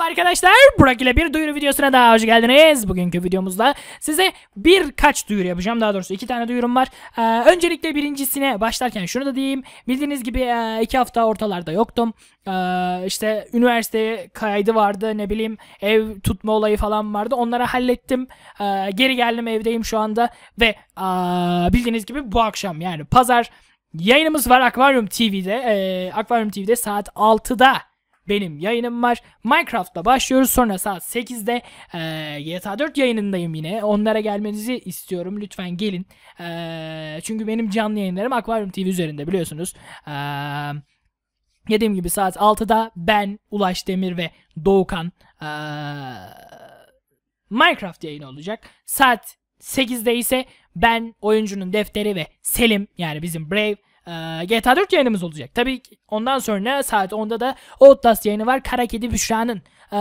Merhaba arkadaşlar. Burak ile bir duyuru videosuna daha hoş geldiniz. Bugünkü videomuzda size birkaç duyuru yapacağım. Daha doğrusu iki tane duyurum var. Ee, öncelikle birincisine başlarken şunu da diyeyim. Bildiğiniz gibi e, iki hafta ortalarda yoktum. Ee, işte üniversiteye kaydı vardı ne bileyim ev tutma olayı falan vardı. Onları hallettim. Ee, geri geldim evdeyim şu anda. Ve aa, bildiğiniz gibi bu akşam yani pazar yayınımız var Aquarium TV'de. Ee, Aquarium TV'de saat 6'da benim yayınım var. Minecraft'la başlıyoruz. Sonra saat 8'de e, GTA 4 yayınındayım yine. Onlara gelmenizi istiyorum. Lütfen gelin. E, çünkü benim canlı yayınlarım Aquarium TV üzerinde biliyorsunuz. E, dediğim gibi saat 6'da ben, Ulaş Demir ve Doğukan e, Minecraft yayını olacak. Saat 8'de ise ben, oyuncunun defteri ve Selim yani bizim Brave ee, GTA 4 yayınımız olacak. Tabii ki ondan sonra saat 10'da da Outlast yayını var. Kara Kedi Büşra'nın. Ee,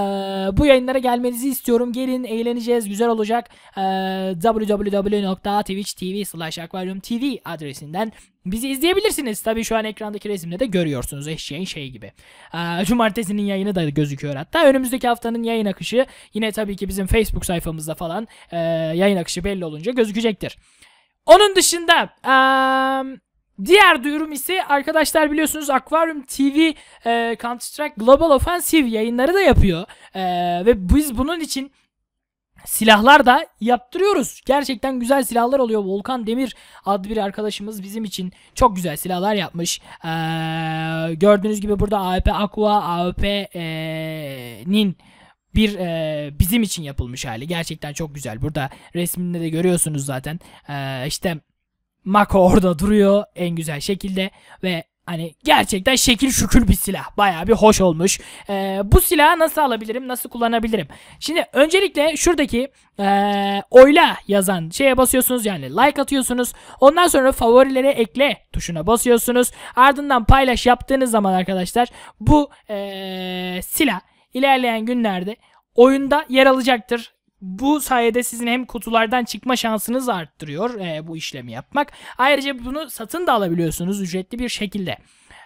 bu yayınlara gelmenizi istiyorum. Gelin eğleneceğiz. Güzel olacak. Ee, www.twitch.tv slash TV adresinden bizi izleyebilirsiniz. Tabii şu an ekrandaki resimde de görüyorsunuz eşeğin şey gibi. Ee, cumartesinin yayını da gözüküyor hatta. Önümüzdeki haftanın yayın akışı yine tabii ki bizim Facebook sayfamızda falan e, yayın akışı belli olunca gözükecektir. Onun dışında um, Diğer duyurum ise arkadaşlar biliyorsunuz Aquarium TV e, Counter Strike Global Offensive yayınları da yapıyor. E, ve biz bunun için silahlar da yaptırıyoruz. Gerçekten güzel silahlar oluyor. Volkan Demir adlı bir arkadaşımız bizim için çok güzel silahlar yapmış. E, gördüğünüz gibi burada AWP Aqua, AWP'nin bir e, bizim için yapılmış hali. Gerçekten çok güzel. Burada resminde de görüyorsunuz zaten. E, işte Mako orada duruyor en güzel şekilde ve hani gerçekten şekil şükür bir silah. Baya bir hoş olmuş. Ee, bu silahı nasıl alabilirim? Nasıl kullanabilirim? Şimdi öncelikle şuradaki ee, oyla yazan şeye basıyorsunuz yani like atıyorsunuz. Ondan sonra favorilere ekle tuşuna basıyorsunuz. Ardından paylaş yaptığınız zaman arkadaşlar bu ee, silah ilerleyen günlerde oyunda yer alacaktır. Bu sayede sizin hem kutulardan çıkma şansınızı arttırıyor e, bu işlemi yapmak. Ayrıca bunu satın da alabiliyorsunuz ücretli bir şekilde.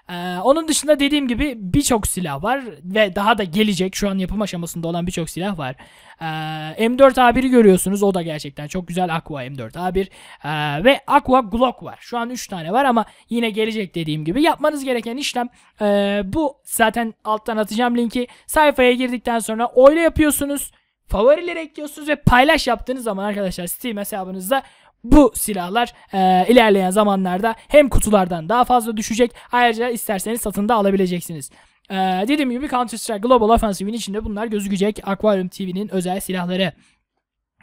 Ee, onun dışında dediğim gibi birçok silah var ve daha da gelecek. Şu an yapım aşamasında olan birçok silah var. Ee, M4A1'i görüyorsunuz. O da gerçekten çok güzel. Aqua M4A1 ee, ve Aqua Glock var. Şu an 3 tane var ama yine gelecek dediğim gibi. Yapmanız gereken işlem e, bu. Zaten alttan atacağım linki. Sayfaya girdikten sonra oyla yapıyorsunuz favorileri ekliyorsunuz ve paylaş yaptığınız zaman arkadaşlar Steam hesabınızda bu silahlar e, ilerleyen zamanlarda hem kutulardan daha fazla düşecek ayrıca isterseniz satında alabileceksiniz. E, dediğim gibi Counter Strike Global Offensive'in içinde bunlar gözükecek. Aquarium TV'nin özel silahları.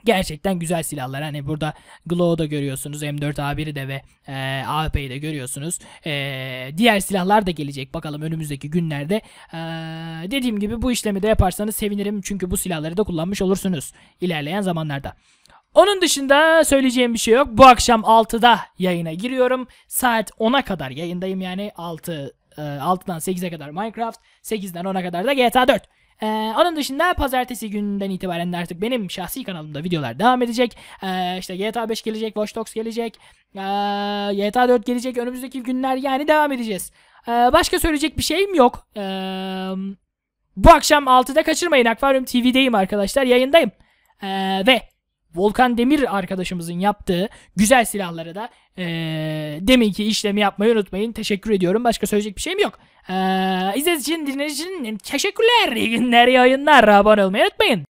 Gerçekten güzel silahlar. Hani burada Glow'da görüyorsunuz. M4A1'i de ve e, AWP'yi de görüyorsunuz. E, diğer silahlar da gelecek. Bakalım önümüzdeki günlerde. E, dediğim gibi bu işlemi de yaparsanız sevinirim. Çünkü bu silahları da kullanmış olursunuz. ilerleyen zamanlarda. Onun dışında söyleyeceğim bir şey yok. Bu akşam 6'da yayına giriyorum. Saat 10'a kadar yayındayım yani 6 6'dan 8'e kadar Minecraft, 8'den 10'a kadar da GTA 4. Ee, onun dışında pazartesi gününden itibaren de artık benim şahsi kanalımda videolar devam edecek. Ee, işte GTA 5 gelecek, Watch Dogs gelecek, ee, GTA 4 gelecek. Önümüzdeki günler yani devam edeceğiz. Ee, başka söyleyecek bir şeyim yok. Ee, bu akşam 6'da kaçırmayın. Aquarium TV'deyim arkadaşlar. Yayındayım. Ee, ve Volkan Demir arkadaşımızın yaptığı güzel silahları da e, demin ki işlemi yapmayı unutmayın. Teşekkür ediyorum. Başka söyleyecek bir şeyim yok. E, izlediğiniz için, dinlediğiniz için teşekkürler. İyi günler, iyi oyunlar. Abone olmayı unutmayın.